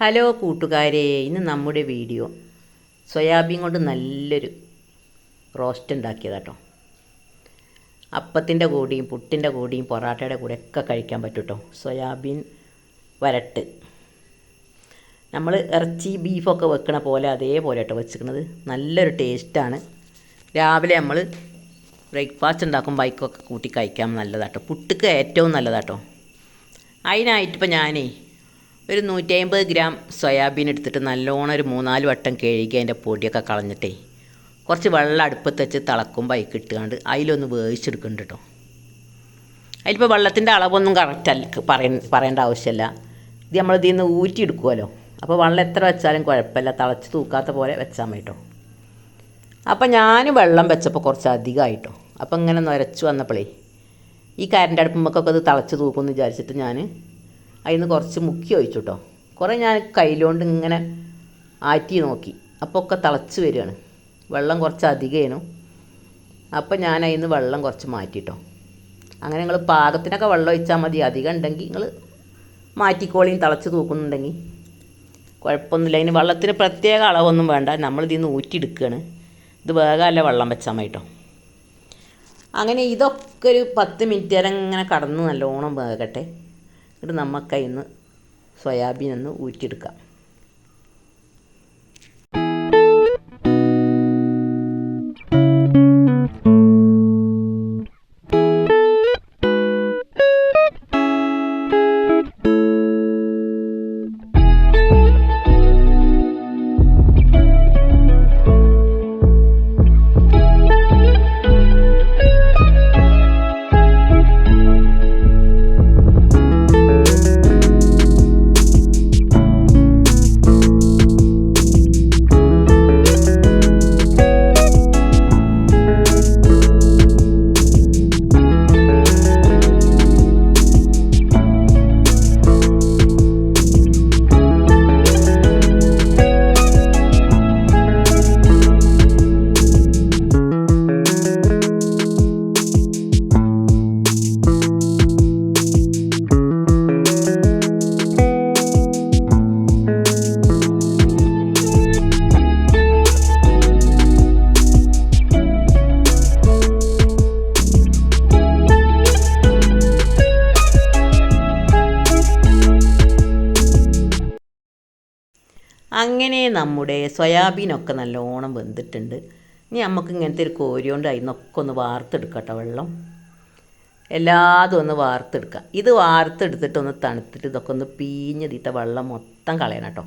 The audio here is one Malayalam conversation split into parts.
ഹലോ കൂട്ടുകാരെ ഇന്ന് നമ്മുടെ വീഡിയോ സോയാബീൻ കൊണ്ട് നല്ലൊരു റോസ്റ്റ് ഉണ്ടാക്കിയതാട്ടോ അപ്പത്തിന്റെ കൂടിയും പുട്ടിന്റെ കൂടിയും പൊറാട്ടയുടെ കൂടെ ഒക്കെ കഴിക്കാൻ പറ്റും കേട്ടോ സോയാബീൻ വരട്ട്. നമ്മൾ ഇറച്ചി ബീഫൊക്കെ വെക്കണ പോലെ അതേപോലെ കേട്ടോ വെച്ചിരിക്കുന്നത്. നല്ലൊരു ടേസ്റ്റാണ് രാവിലെ നമ്മൾ ബ്രേക്ക്ഫാസ്റ്റ് ഉണ്ടാക്കും ബൈക്കൊക്കെ കൂട്ടി കഴിക്കാൻ നല്ലതാട്ടോ പുട്ടുക്ക് ഏറ്റവും നല്ലതാട്ടോ അതിനായിട്ടിപ്പോൾ ഞാനേ ഒരു നൂറ്റി ഗ്രാം സോയാബീൻ എടുത്തിട്ട് നല്ലോണം ഒരു മൂന്നാൽ വട്ടം കഴുകി അതിന്റെ പൊടിയൊക്കെ കളഞ്ഞിട്ടേ കുറച്ച് വെള്ളം അടുപ്പത്ത് വെച്ച് തിളക്കുമ്പോൾ അതിൽ കിട്ടുകൊണ്ട് അതിലൊന്ന് വേവിച്ചെടുക്കുന്നുണ്ട് കേട്ടോ അതിലിപ്പോൾ വെള്ളത്തിന്റെ അളവൊന്നും കറക്റ്റ് അല്ല പറയ പറയേണ്ട ആവശ്യമില്ല ഇത് നമ്മൾ ഇതിൽ നിന്ന് ഊറ്റിയെടുക്കുമല്ലോ അപ്പോൾ വെള്ളം എത്ര വെച്ചാലും കുഴപ്പമില്ല. തിളച്ച് തൂക്കാത്ത പോലെ വെച്ചാൽ മതി കേട്ടോ അപ്പം ഞാൻ വെള്ളം വെച്ചപ്പോൾ കുറച്ച് അധികമായിട്ടോ അപ്പം ഇങ്ങനെ നിരച്ച് വന്നപ്പോഴേ ഈ കരന്റെ അടുപ്പുമ്പൊക്കെ അത് തിളച്ച് തൂക്കുമെന്ന് വിചാരിച്ചിട്ട് ഞാൻ അതിൽ നിന്ന് കുറച്ച് മുക്കി ഒഴിച്ചു കേട്ടോ കുറേ ഞാൻ കയ്യിലോണ്ട് ഇങ്ങനെ ആറ്റി നോക്കി. അപ്പോൾ ഒക്കെ തിളച്ച് വരികയാണ്. വെള്ളം കുറച്ച് അധികമായിരുന്നു അപ്പോൾ ഞാൻ അതിൽ നിന്ന് വെള്ളം കുറച്ച് മാറ്റിട്ടോ. അങ്ങനെ നിങ്ങൾ പാകത്തിനൊക്കെ വെള്ളം ഒഴിച്ചാൽ മതി. അധികം ഉണ്ടെങ്കിൽ നിങ്ങൾ മാറ്റിക്കോളിയും തിളച്ച് തൂക്കുന്നുണ്ടെങ്കിൽ കുഴപ്പമൊന്നുമില്ല. അതിന് വെള്ളത്തിന് പ്രത്യേക അളവൊന്നും വേണ്ട. നമ്മൾ ഇതിൽ നിന്ന് ഊറ്റിയെടുക്കുകയാണ് ഇത് വേഗമല്ല വെള്ളം വെച്ചാൽ മതി അങ്ങനെ ഇതൊക്കെ ഒരു പത്ത് മിനിറ്റ് നേരം ഇങ്ങനെ കടന്ന് നല്ലോണം വേകട്ടെ. എന്നിട്ട് നമുക്ക് അതിൽ നിന്ന് സോയാബീൻ ഒന്ന് ഊറ്റിയെടുക്കാം. നമ്മുടെ സോയാബീനൊക്കെ നല്ലോണം വെന്തിട്ടുണ്ട്. ഇനി നമുക്ക് ഇങ്ങനത്തെ ഒരു കോരി കൊണ്ട് അതിൽ ഒന്ന് വാർത്തെടുക്കട്ടോ വെള്ളം. എല്ലാതും ഒന്ന് വാർത്തെടുക്കുക ഇത് വാർത്തെടുത്തിട്ട് ഒന്ന് തണുത്തിട്ട് ഇതൊക്കെ ഒന്ന് പീഞ്ഞതിത്ത വെള്ളം മൊത്തം കളയണം കേട്ടോ.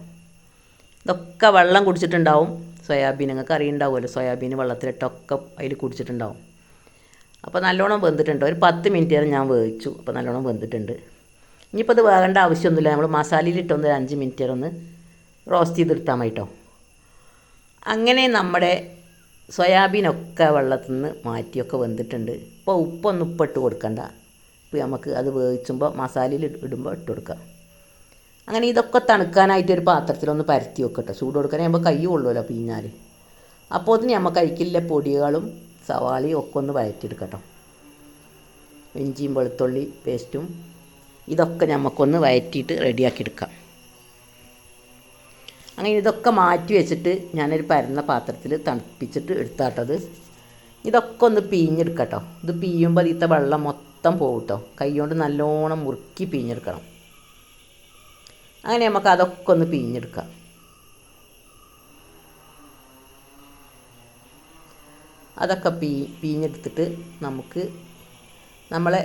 ഇതൊക്കെ വെള്ളം കുടിച്ചിട്ടുണ്ടാവും. സോയാബീൻ നിങ്ങൾക്ക് അറിയുണ്ടാവുമല്ലോ സോയാബീൻ വെള്ളത്തിലിട്ടൊക്കെ അതിൽ കുടിച്ചിട്ടുണ്ടാവും. അപ്പോൾ നല്ലോണം വെന്തിട്ടുണ്ട്. ഒരു പത്ത് മിനിറ്റ് നേരം ഞാൻ വേവിച്ചു. അപ്പോൾ നല്ലോണം വെന്തിട്ടുണ്ട്. ഇനിയിപ്പോൾ അത് വേകേണ്ട ആവശ്യമൊന്നുമില്ല. നമ്മൾ മസാലയിലിട്ടൊന്ന് ഒരു അഞ്ച് മിനിറ്റ് നേരം ഒന്ന് റോസ്റ്റ് ചെയ്തെടുത്താൽ മതി കേട്ടോ. അങ്ങനെ നമ്മുടെ സോയാബീനൊക്കെ വെള്ളത്തിൽ നിന്ന് മാറ്റിയൊക്കെ വെന്തിട്ടുണ്ട്. ഇപ്പോൾ ഉപ്പൊന്നും ഇട്ട് കൊടുക്കണ്ട. ഇപ്പോൾ നമുക്ക് അത് വേവിച്ചുമ്പോൾ മസാലയിൽ ഇടുമ്പോൾ ഇട്ട് കൊടുക്കാം. അങ്ങനെ ഇതൊക്കെ തണുക്കാനായിട്ട് ഒരു പാത്രത്തിലൊന്ന് പരത്തി വെക്കട്ടെ. ചൂട് കൊടുക്കാൻ നമ്മൾ കൈ കൊള്ളുമല്ലോ പിഞ്ഞാൽ അപ്പോൾ അതിന് നമുക്ക് കഴിക്കില്ല പൊടികളും സവാളയും ഒക്കെ ഒന്ന് വഴറ്റിയെടുക്കട്ടോ. ഇഞ്ചിയും വെളുത്തുള്ളി പേസ്റ്റും ഇതൊക്കെ നമുക്കൊന്ന് വഴറ്റിയിട്ട് റെഡിയാക്കി എടുക്കാം. അങ്ങനെ ഇതൊക്കെ മാറ്റി വെച്ചിട്ട് ഞാനൊരു പരന്ന പാത്രത്തിൽ തണുപ്പിച്ചിട്ട് എടുത്താട്ടത് ഇതൊക്കെ ഒന്ന് പീഞ്ഞെടുക്കട്ടോ. ഇത് പീയുമ്പോൾ അതിത്തെ വെള്ളം മൊത്തം പോകും കേട്ടോ കൈ കൊണ്ട് നല്ലോണം മുറുക്കി പീഞ്ഞെടുക്കണം. അങ്ങനെ നമുക്ക് അതൊക്കെ ഒന്ന് പീഞ്ഞെടുക്കാം. അതൊക്കെ പീ പീഞ്ഞെടുത്തിട്ട് നമുക്ക് നമ്മളെ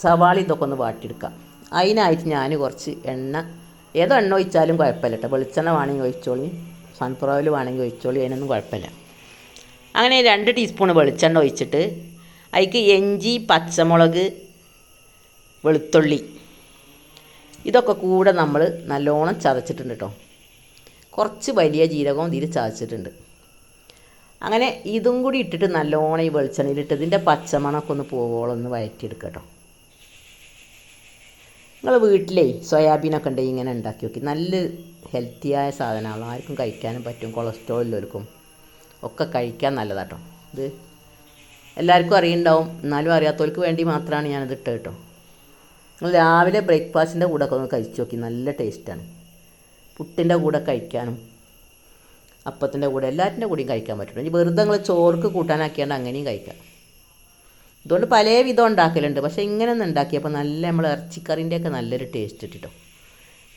സവാളി ഇതൊക്കെ ഒന്ന് വാട്ടിയെടുക്കാം. അതിനായിട്ട് ഞാൻ കുറച്ച് എണ്ണ ഏതോ എണ്ണ ഒഴിച്ചാലും കുഴപ്പമില്ല കേട്ടോ വെളിച്ചെണ്ണ വേണമെങ്കിൽ ഒഴിച്ചോളി സൺഫ്ലവർ ഓയിൽ വേണമെങ്കിൽ ഒഴിച്ചോളി അതിനൊന്നും കുഴപ്പമില്ല. അങ്ങനെ രണ്ട് ടീസ്പൂൺ വെളിച്ചെണ്ണ ഒഴിച്ചിട്ട് അതിക്ക് എഞ്ചി പച്ചമുളക് വെളുത്തുള്ളി ഇതൊക്കെ കൂടെ നമ്മൾ നല്ലോണം ചതച്ചിട്ടുണ്ട് കേട്ടോ കുറച്ച് വലിയ ജീരകവും ഇതിൽ ചതച്ചിട്ടുണ്ട്. അങ്ങനെ ഇതും കൂടി ഇട്ടിട്ട് നല്ലോണം ഈ വെളിച്ചെണ്ണയിലിട്ട് ഇതിന്റെ പച്ചമണമൊക്കെ ഒന്ന് പോവോളം ഒന്ന് വഴറ്റിയെടുക്കുക കേട്ടോ നിങ്ങൾ വീട്ടിലേ സോയാബീനൊക്കെ ഉണ്ടെങ്കിൽ ഇങ്ങനെ ഉണ്ടാക്കി നോക്കി. നല്ല ഹെൽത്തിയായ സാധനമാണ്. ആർക്കും കഴിക്കാനും പറ്റും. കൊളസ്ട്രോൾ ഉള്ളവർക്കും ഒക്കെ കഴിക്കാൻ നല്ലതാട്ടോ. ഇത് എല്ലാവർക്കും അറിയുണ്ടാവും. എന്നാലും അറിയാത്തവർക്ക് വേണ്ടി മാത്രമാണ് ഞാനിത് ഇട്ടത് കേട്ടോ. നിങ്ങൾ രാവിലെ ബ്രേക്ക്ഫാസ്റ്റിന്റെ കൂടെ ഒക്കെ ഒന്ന് കഴിച്ച് നോക്കി. നല്ല ടേസ്റ്റാണ്. പുട്ടിന്റെ കൂടെ കഴിക്കാനും അപ്പത്തിന്റെ കൂടെ എല്ലാറ്റിന്റെ കൂടെയും കഴിക്കാൻ പറ്റും. ഇനി വെറുതെ നിങ്ങൾ ചോർക്ക് കൂട്ടാനാക്കിയാണ്ട് അങ്ങനെയും കഴിക്കാം. ഇതുകൊണ്ട് പല വിധം ഉണ്ടാക്കലുണ്ട്. പക്ഷേ ഇങ്ങനെ ഒന്ന് ഉണ്ടാക്കിയപ്പോൾ നല്ല നമ്മൾ ഇറച്ചിക്കറിന്റെ ഒക്കെ നല്ലൊരു ടേസ്റ്റ് കിട്ടിട്ടോ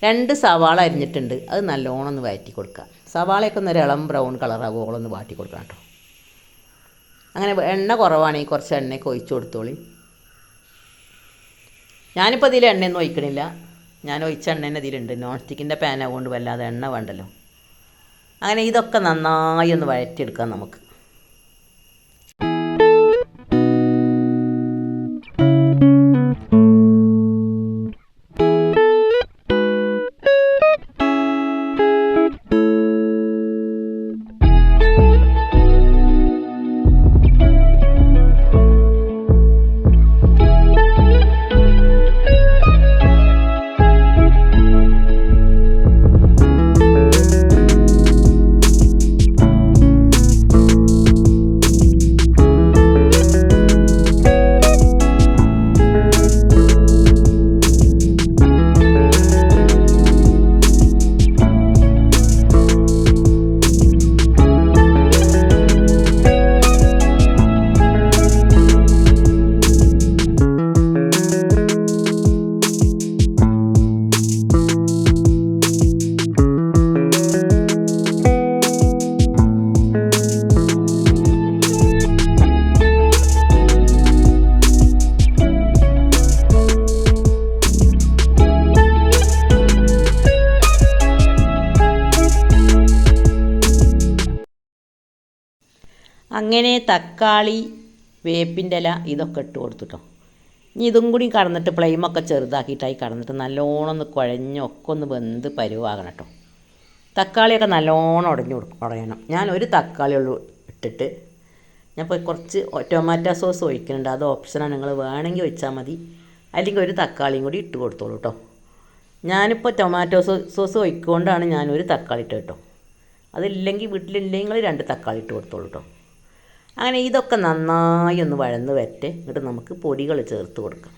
രണ്ട് സവാള അരിഞ്ഞിട്ടുണ്ട്. അത് നല്ലോണം ഒന്ന് വഴറ്റി കൊടുക്കുക. സവാളയൊക്കെ ഒന്ന് ഇളം ബ്രൗൺ കളറാകുമ്പോൾ ഒന്ന് വാട്ടി കൊടുക്കണം കേട്ടോ. അങ്ങനെ എണ്ണ കുറവാണെങ്കിൽ കുറച്ച് എണ്ണയൊക്കെ ഒഴിച്ചു കൊടുത്തോളി. ഞാനിപ്പോൾ ഇതിൽ എണ്ണയൊന്നും ഒഴിക്കണില്ല. ഞാൻ ഒഴിച്ച എണ്ണ തന്നെ ഇതിലുണ്ട്. നോൺ സ്റ്റിക്കിന്റെ പാൻ ആവുകൊണ്ട് വല്ലാതെ എണ്ണ വേണ്ടല്ലോ. അങ്ങനെ ഇതൊക്കെ നന്നായി ഒന്ന് വഴറ്റിയെടുക്കാം നമുക്ക്. തക്കാളി വേപ്പിന്റെ ഇല ഇതൊക്കെ ഇട്ട് കൊടുത്തുട്ടോ. ഇനി ഇതും കൂടി കടന്നിട്ട് ഫ്ലെയിമൊക്കെ ചെറുതാക്കിയിട്ടായി കടന്നിട്ട് നല്ലോണം ഒന്ന് കുഴഞ്ഞൊക്കെ ഒന്ന് വെന്ത് പരുവാകണം കേട്ടോ തക്കാളിയൊക്കെ നല്ലോണം ഉടഞ്ഞു കൊടുക്കും ഉടയണം. ഞാൻ ഒരു തക്കാളി ഉള്ളൂ ഇട്ടിട്ട്. ഞാൻ ഇപ്പോൾ കുറച്ച് ടൊമാറ്റോ സോസ് ഒഴിക്കുന്നുണ്ട്. അത് ഓപ്ഷനാണ് നിങ്ങൾ വേണമെങ്കിൽ ഒഴിച്ചാൽ മതി. അല്ലെങ്കിൽ ഒരു തക്കാളിയും കൂടി ഇട്ട് കൊടുത്തോളൂ കേട്ടോ ഞാനിപ്പോൾ ടൊമാറ്റോ സോസ് ഒഴിക്കൊണ്ടാണ് ഞാനൊരു തക്കാളി ഇട്ട് കേട്ടോ അതില്ലെങ്കിൽ വീട്ടിലില്ലെങ്കിൽ നിങ്ങൾ രണ്ട് തക്കാളി ഇട്ട് കൊടുത്തോളൂ കേട്ടോ അങ്ങനെ ഇതൊക്കെ നന്നായി ഒന്ന് വഴന്ന് വരട്ടെ. എന്നിട്ട് നമുക്ക് പൊടികൾ ചേർത്ത് കൊടുക്കാം.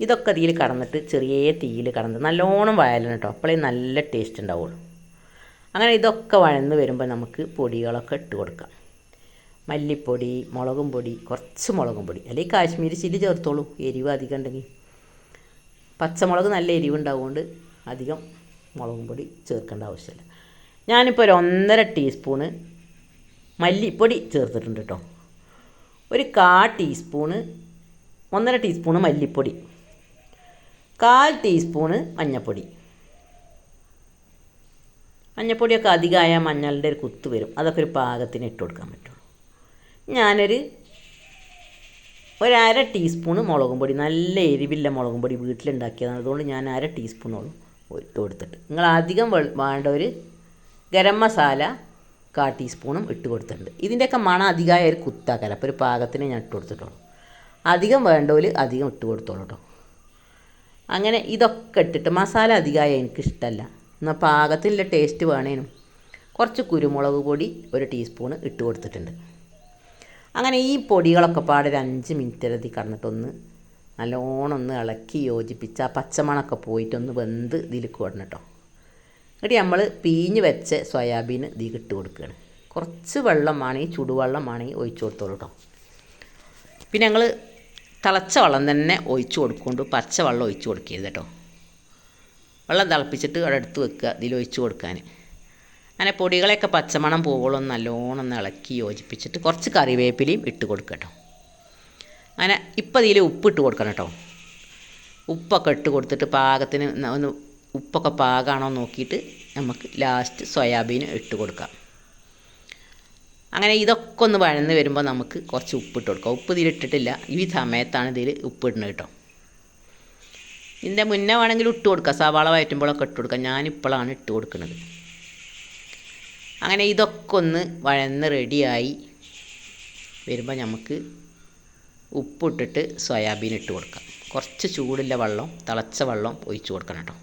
ഇതൊക്കെ തീയിൽ കടന്നിട്ട് ചെറിയ തീയിൽ കടന്ന് നല്ലോണം വയലണം കേട്ടോ. അപ്പോഴേ നല്ല ടേസ്റ്റ് ഉണ്ടാവുള്ളൂ. അങ്ങനെ ഇതൊക്കെ വഴന്ന് വരുമ്പോൾ നമുക്ക് പൊടികളൊക്കെ ഇട്ട് കൊടുക്കാം. മല്ലിപ്പൊടി മുളകും പൊടി കുറച്ച് മുളകും പൊടി. അല്ലെങ്കിൽ കാശ്മീരി ചില്ലി ചേർത്തോളൂ എരിവ് അധികം ഉണ്ടെങ്കിൽ. പച്ചമുളക് നല്ല എരിവുണ്ടാവുകൊണ്ട് അധികം മുളകും പൊടി ചേർക്കേണ്ട ആവശ്യമില്ല. ഞാനിപ്പോൾ ഒരു ഒന്നര ടീസ്പൂണ് മല്ലിപ്പൊടി ചേർത്തിട്ടുണ്ട് കേട്ടോ. ഒരു കാ ടീസ്പൂണ് ഒന്നര ടീസ്പൂണ് മല്ലിപ്പൊടി കാൽ ടീസ്പൂണ് മഞ്ഞൾപ്പൊടി മഞ്ഞൾപ്പൊടിയൊക്കെ അധികമായ മഞ്ഞളുടെ ഒരു കുത്ത് വരും. അതൊക്കെ ഒരു പാകത്തിന് ഇട്ട് കൊടുക്കാൻ പറ്റുള്ളൂ. ഞാനൊരു ഒരര ടീസ്പൂണ് മുളകും പൊടി നല്ല എരിവില്ല മുളകും പൊടി വീട്ടിലുണ്ടാക്കിയതാണ്. അതുകൊണ്ട് ഞാൻ അര ടീസ്പൂണോളം ഇട്ട് കൊടുത്തിട്ട്. നിങ്ങൾ അധികം ഒരു ഗരം മസാല കാ ടീസ്പൂണും ഇട്ട് കൊടുത്തിട്ടുണ്ട്. ഇതിന്റെയൊക്കെ മണ അധികമായ ഒരു കുത്താക്കല. അപ്പോൾ ഒരു പാകത്തിന് ഞാൻ ഇട്ട് കൊടുത്തിട്ടുള്ളൂ. അധികം വേണ്ടവർ അധികം ഇട്ട് കൊടുത്തോളൂ കേട്ടോ അങ്ങനെ ഇതൊക്കെ ഇട്ടിട്ട് മസാല അധികമായ എനിക്കിഷ്ടമല്ല എന്നാൽ പാകത്തിലുള്ള ടേസ്റ്റ് വേണേനും. കുറച്ച് കുരുമുളക് പൊടി ഒരു ടീസ്പൂണ് ഇട്ട് കൊടുത്തിട്ടുണ്ട്. അങ്ങനെ ഈ പൊടികളൊക്കെ പാടെ ഒരു അഞ്ച് മിനിറ്റ് അതി കടന്നിട്ടൊന്ന് നല്ലോണം ഒന്ന് ഇളക്കി യോജിപ്പിച്ച് ആ പച്ചമണമൊക്കെ പോയിട്ടൊന്ന് വെന്ത് ഇതിൽ കൂടണം കേട്ടോ എന്നിട്ട് നമ്മൾ പീഞ്ഞ് വെച്ച സോയാബീൻ ഇതിൽ ഇട്ട് കൊടുക്കുകയാണ്. കുറച്ച് വെള്ളമാണെങ്കിൽ ചുടുവെള്ളമാണെങ്കിൽ ഒഴിച്ചു കൊടുത്തോളൂ കേട്ടോ പിന്നെ ഞങ്ങൾ തിളച്ച വെള്ളം തന്നെ ഒഴിച്ചു കൊടുക്കൊണ്ട് പച്ച വെള്ളം ഒഴിച്ചു കൊടുക്കരുത് കേട്ടോ വെള്ളം തിളപ്പിച്ചിട്ട് അവിടെ എടുത്ത് വെക്കുക ഇതിൽ ഒഴിച്ചു കൊടുക്കാൻ. അങ്ങനെ പൊടികളെയൊക്കെ പച്ചമണം പോകോളം നല്ലോണം ഇളക്കി യോജിപ്പിച്ചിട്ട് കുറച്ച് കറിവേപ്പിലയും ഇട്ട് കൊടുക്കുക കേട്ടോ അങ്ങനെ ഇപ്പം ഇതിൽ ഉപ്പിട്ട് കൊടുക്കണം കേട്ടോ ഉപ്പൊക്കെ ഇട്ട് കൊടുത്തിട്ട് പാകത്തിന് ഒന്ന് ഉപ്പൊക്കെ പാകമാണോ നോക്കിയിട്ട് നമുക്ക് ലാസ്റ്റ് സോയാബീൻ ഇട്ട് കൊടുക്കാം. അങ്ങനെ ഇതൊക്കെ ഒന്ന് വഴന്ന് വരുമ്പോൾ നമുക്ക് കുറച്ച് ഉപ്പിട്ട് കൊടുക്കാം. ഉപ്പ് ഇതിലിട്ടിട്ടില്ല ഈ സമയത്താണ് ഇതിൽ ഉപ്പിടുന്നത് കേട്ടോ. ഇതിന്റെ മുന്നേ വേണമെങ്കിൽ ഇട്ട് കൊടുക്കാം. സവാള വയറ്റുമ്പോഴൊക്കെ ഇട്ട് കൊടുക്കാം. ഞാനിപ്പോഴാണ് ഇട്ട് കൊടുക്കുന്നത്. അങ്ങനെ ഇതൊക്കെ ഒന്ന് വഴന്ന് റെഡിയായി വരുമ്പോൾ നമുക്ക് ഉപ്പിട്ടിട്ട് സോയാബീൻ ഇട്ട് കൊടുക്കാം. കുറച്ച് ചൂടുള്ള വെള്ളം തിളച്ച വെള്ളം ഒഴിച്ച് കൊടുക്കണം കേട്ടോ.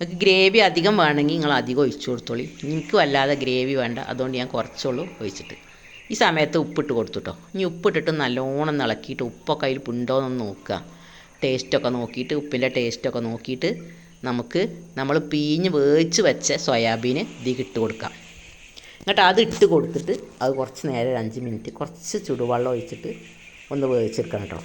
നിങ്ങൾക്ക് ഗ്രേവി അധികം വേണമെങ്കിൽ നിങ്ങൾ അധികം ഒഴിച്ചു കൊടുത്തോളി. എനിക്ക് വല്ലാതെ ഗ്രേവി വേണ്ട. അതുകൊണ്ട് ഞാൻ കുറച്ചുള്ളൂ ഒഴിച്ചിട്ട്. ഈ സമയത്ത് ഉപ്പിട്ട് കൊടുത്തുട്ടോ. ഇനി ഉപ്പിട്ടിട്ട് നല്ലോണം ഇളക്കിയിട്ട് ഉപ്പൊക്കെ അതിൽ ഉണ്ടോയെന്നൊന്ന് നോക്കുക. ടേസ്റ്റൊക്കെ നോക്കിയിട്ട് ഉപ്പിന്റെ ടേസ്റ്റൊക്കെ നോക്കിയിട്ട് നമുക്ക് നമ്മൾ പീഞ്ഞ് വേവിച്ച് വെച്ച സോയാബീന് ഇതിക്കിട്ട് കൊടുക്കാം. എന്നിട്ട് അത് ഇട്ട് കൊടുത്തിട്ട് അത് കുറച്ച് നേരം ഒരു അഞ്ച് മിനിറ്റ് കുറച്ച് ചുടുവെള്ളം ഒഴിച്ചിട്ട് ഒന്ന് വേവിച്ചെടുക്കണം കേട്ടോ.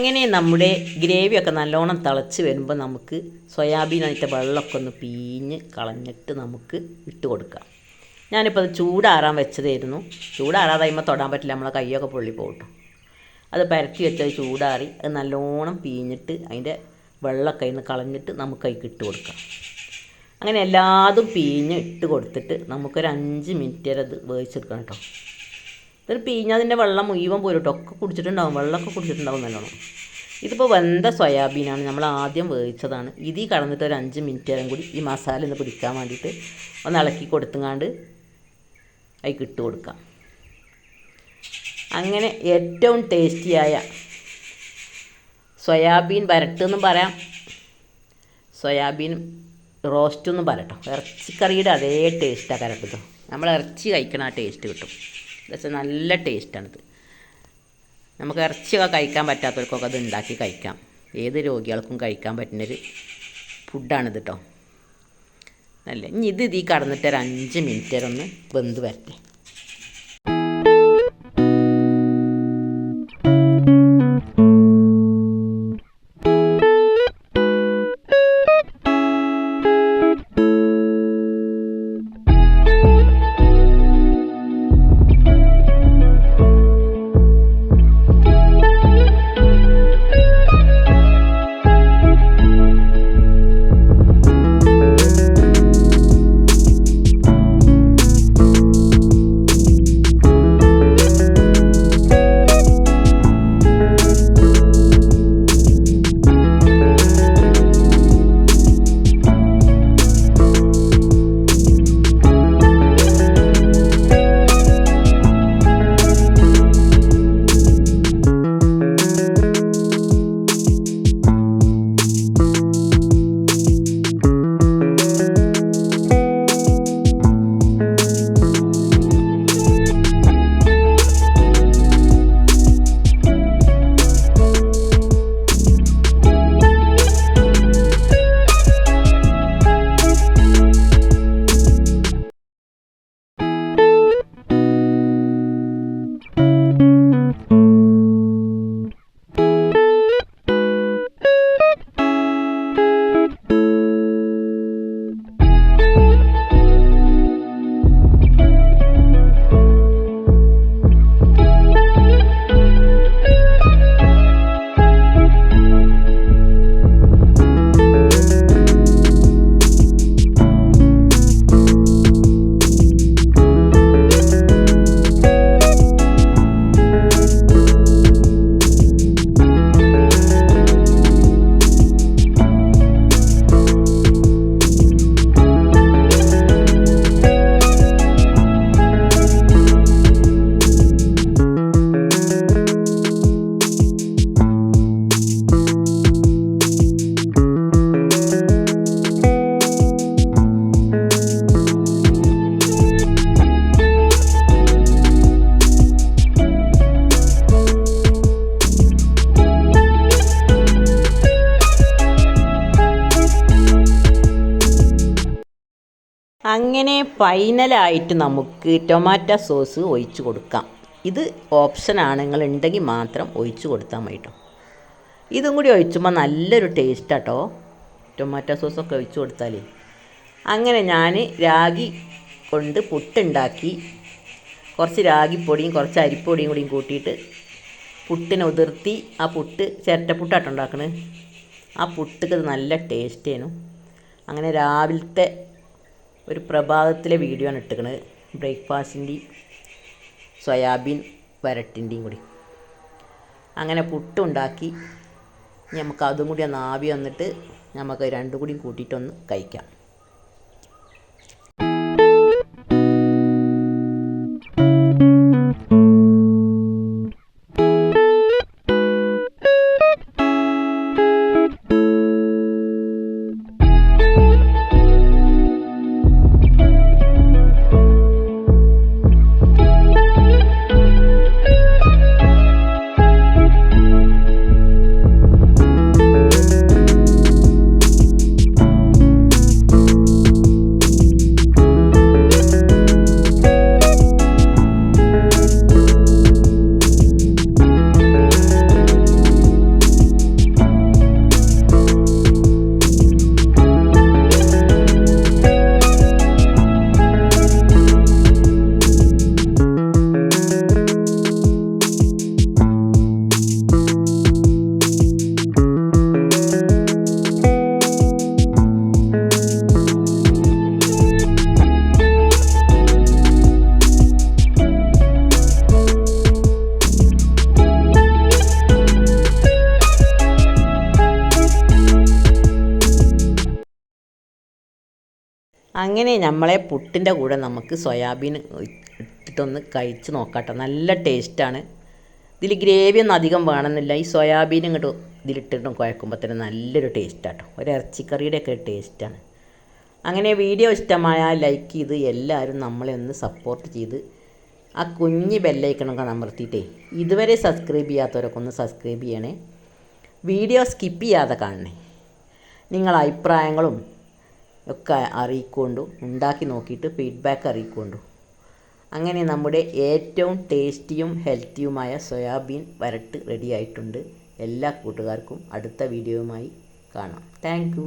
അങ്ങനെ നമ്മുടെ ഗ്രേവിയൊക്കെ നല്ലോണം തിളച്ച് വരുമ്പോൾ നമുക്ക് സോയാബീൻ അതിന്റെ വെള്ളമൊക്കെ ഒന്ന് പീഞ്ഞ് കളഞ്ഞിട്ട് നമുക്ക് ഇട്ട് കൊടുക്കാം. ഞാനിപ്പോൾ അത് ചൂടാറാൻ വെച്ചതായിരുന്നു. ചൂടാറാതെ കഴിയുമ്പോൾ തൊടാൻ പറ്റില്ല. നമ്മളെ കൈയൊക്കെ പൊള്ളി പോകട്ടോ. അത് പരത്തി വെച്ചത് ചൂടാറി അത് നല്ലോണം പീഞ്ഞിട്ട് അതിന്റെ വെള്ളമൊക്കെ ഇന്ന് കളഞ്ഞിട്ട് നമുക്ക് അതിൽ ഇട്ട് കൊടുക്കാം. അങ്ങനെ എല്ലാതും പീഞ്ഞ് ഇട്ട് കൊടുത്തിട്ട് നമുക്കൊരു അഞ്ച് മിനിറ്റ് വരെ അത് വേവിച്ചെടുക്കണം കേട്ടോ. ഇതൊരു പീഞ്ഞതിന്റെ വെള്ളം മുഴുവൻ പോരും കേട്ടോ ഒക്കെ കുടിച്ചിട്ടുണ്ടാവും. വെള്ളമൊക്കെ കുടിച്ചിട്ടുണ്ടാവും നല്ലോണം. ഇതിപ്പോൾ വെന്ത സോയാബീനാണ് നമ്മൾ ആദ്യം വേവിച്ചതാണ്. ഇതി കടന്നിട്ട് ഒരു അഞ്ച് മിനിറ്റ് നേരം കൂടി ഈ മസാല ഒന്ന് പിടിക്കാൻ വേണ്ടിയിട്ട് ഒന്ന് ഇളക്കി കൊടുത്തുങ്ങാണ്ട് അതിൽ ഇട്ട് കൊടുക്കാം. അങ്ങനെ ഏറ്റവും ടേസ്റ്റിയായ സോയാബീൻ വരട്ടെന്നും പറയാം. സോയാബീൻ റോസ്റ്റ് റോസ്റ്റെന്നും പറയട്ടോ. ഇറച്ചിക്കറിയുടെ അതേ ടേസ്റ്റാണ് കരട്ടത് നമ്മൾ ഇറച്ചി കഴിക്കണ ആ ടേസ്റ്റ് കിട്ടും. വെച്ചാൽ നല്ല ടേസ്റ്റാണിത്. നമുക്ക് ഇറച്ചിയൊക്കെ കഴിക്കാൻ പറ്റാത്തവർക്കൊക്കെ അത് ഉണ്ടാക്കി കഴിക്കാം. ഏത് രോഗികൾക്കും കഴിക്കാൻ പറ്റുന്നൊരു ഫുഡാണിത് കേട്ടോ നല്ല ഇനി ഇത് ഇതിൽ കടന്നിട്ട് ഒരു അഞ്ച് മിനിറ്റ് വരെ ഒന്ന് വെന്ത് വരട്ടെ. അങ്ങനെ ഫൈനലായിട്ട് നമുക്ക് ടൊമാറ്റോ സോസ് ഒഴിച്ച് കൊടുക്കാം. ഇത് ഓപ്ഷൻ നിങ്ങൾ ഉണ്ടെങ്കിൽ മാത്രം ഒഴിച്ച് കൊടുത്താൽ മതി കേട്ടോ ഇതും കൂടി ഒഴിച്ചുമ്പോൾ നല്ലൊരു ടേസ്റ്റ് കേട്ടോ ടൊമാറ്റോ സോസൊക്കെ ഒഴിച്ച് കൊടുത്താലേ. അങ്ങനെ ഞാൻ രാഗി കൊണ്ട് പുട്ടുണ്ടാക്കി. കുറച്ച് രാഗിപ്പൊടിയും കുറച്ച് അരിപ്പൊടിയും കൂടിയും കൂട്ടിയിട്ട് പുട്ടിനെ ഉതിർത്തി ആ പുട്ട് ചിരട്ടപ്പുട്ടാട്ടോ ഉണ്ടാക്കണത് ആ പുട്ടുക്ക് നല്ല ടേസ്റ്റ് ആയിരുന്നു അങ്ങനെ രാവിലത്തെ ഒരു പ്രഭാതത്തിലെ വീഡിയോ ആണ് ഇട്ടിക്കണത്. ബ്രേക്ക്ഫാസ്റ്റിന്റെയും സോയാബീൻ വരട്ടിന്റെയും കൂടി. അങ്ങനെ പുട്ടുണ്ടാക്കി നമുക്ക് അതും കൂടി ഒന്ന് ആവി വന്നിട്ട് നമുക്ക് രണ്ടും കൂടി കൂട്ടിയിട്ടൊന്ന് കഴിക്കാം. നമ്മളെ പുട്ടിന്റെ കൂടെ നമുക്ക് സോയാബീൻ ഇട്ടിട്ടൊന്ന് കഴിച്ച് നോക്കാട്ടോ. നല്ല ടേസ്റ്റാണ് ഇതിൽ ഗ്രേവി ഒന്നും അധികം വേണമെന്നില്ല. ഈ സോയാബീൻ ഇങ്ങോട്ട് ഇതിലിട്ടിട്ടും കുഴക്കുമ്പോൾ തന്നെ നല്ലൊരു ടേസ്റ്റാട്ടോ ഒരു ഇറച്ചിക്കറിയുടെ ഒക്കെ ടേസ്റ്റാണ് അങ്ങനെ വീഡിയോ ഇഷ്ടമായാൽ ലൈക്ക് ചെയ്ത് എല്ലാവരും നമ്മളെ ഒന്ന് സപ്പോർട്ട് ചെയ്ത് ആ കുഞ്ഞ് ബെല്ലൈക്കണൊക്കെ അമർത്തിയിട്ടേ ഇതുവരെ സബ്സ്ക്രൈബ് ചെയ്യാത്തവരൊക്കെ ഒന്ന് സബ്സ്ക്രൈബ് ചെയ്യണേ. വീഡിയോ സ്കിപ്പ് ചെയ്യാതെ കാണണേ. നിങ്ങളെ അഭിപ്രായങ്ങളും ഒക്കെ അറിയിക്കൊണ്ടു ഉണ്ടാക്കി നോക്കിയിട്ട് ഫീഡ്ബാക്ക് അറിയിക്കൊണ്ടു. അങ്ങനെ നമ്മുടെ ഏറ്റവും ടേസ്റ്റിയും ഹെൽത്തിയുമായ സോയാബീൻ വരട്ട് റെഡി ആയിട്ടുണ്ട്. എല്ലാ കൂട്ടുകാർക്കും അടുത്ത വീഡിയോയുമായി കാണാം. താങ്ക്